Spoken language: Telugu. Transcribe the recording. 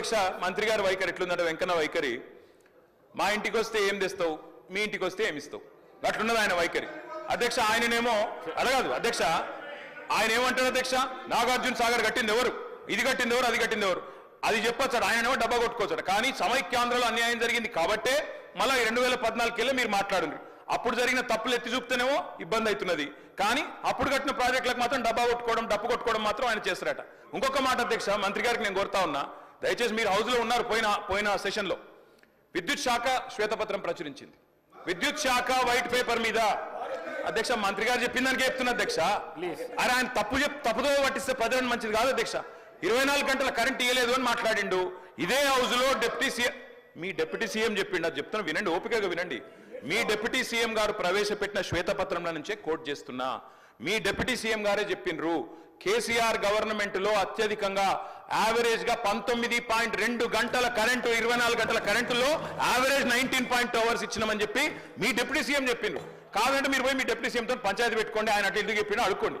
అధ్యక్ష మంత్రి గారి వైఖరి ఎట్లుందంటే వెంకన్న వైఖరి. మా ఇంటికి వస్తే ఏం తెస్తావు? మీ ఇంటికి వస్తే ఏమి ఇస్తావు? అట్లున్నది ఆయన వైఖరి. అధ్యక్ష ఆయననేమో అడగదు. అధ్యక్ష ఆయన ఏమంటాడు అధ్యక్ష? నాగార్జున సాగర్ కట్టింది ఎవరు? ఇది కట్టింది ఎవరు? అది కట్టింది ఎవరు? అది చెప్పొచ్చాడు ఆయనేమో డబ్బా కొట్టుకోవచ్చాడు కానీ సమైక్యాంధ్రలో అన్యాయం జరిగింది కాబట్టే మళ్ళీ రెండు వేల పద్నాలుగుకెళ్ళి మీరు మాట్లాడండి అప్పుడు జరిగిన తప్పులు ఎత్తి చూపితేనేమో ఇబ్బంది అవుతున్నది. కానీ అప్పుడు కట్టిన ప్రాజెక్టులకు మాత్రం డబ్బా కొట్టుకోవడం డప్పు కొట్టుకోవడం మాత్రం ఆయన చేస్తారట ఇంకొక మాట అధ్యక్ష మంత్రి గారికి నేను కోరుతా ఉన్నా. దయచేసి మీరు హౌస్లో ఉన్నారు పోయిన పోయిన సెషన్లో విద్యుత్ శాఖ శ్వేతపత్రం ప్రచురించింది. విద్యుత్ శాఖ వైట్ పేపర్ మీద అధ్యక్ష మంత్రి గారు చెప్పిన దానికే చెప్తున్నా అధ్యక్ష. అరే ఆయన తప్పు చెప్ తప్పుదో పట్టిస్తే ప్రజలను మంచిది కాదు అధ్యక్ష. ఇరవై నాలుగు గంటల కరెంట్ ఇవ్వలేదు అని మాట్లాడిండు. ఇదే హౌస్లో డిప్యూటీ సీఎం మీ డిప్యూటీ సీఎం చెప్పిండు. అది చెప్తున్నా వినండి ఓపికగా వినండి. మీ డిప్యూటీ సీఎం గారు ప్రవేశపెట్టిన శ్వేతపత్రంలో నుంచే కోట్ చేస్తున్నా. మీ డిప్యూటీ సీఎం గారే చెప్పిండ్రు. కేసీఆర్ గవర్నమెంట్లో అత్యధికంగా యావరేజ్గా పంతొమ్మిది పాయింట్ రెండు గంటల కరెంటు ఇరవై నాలుగు గంటల కరెంటులో యావరేజ్ నైన్టీన్ పాయింట్ అవర్స్ ఇచ్చినామని చెప్పి మీ డిప్యూటీ సీఎం చెప్పిండు. కాదంటే మీరు పోయి మీ డిప్యూటీ సీఎంతో పంచాయతీ పెట్టుకోండి ఆయన అటు ఇటు చెప్పినా అడుక్కోండి.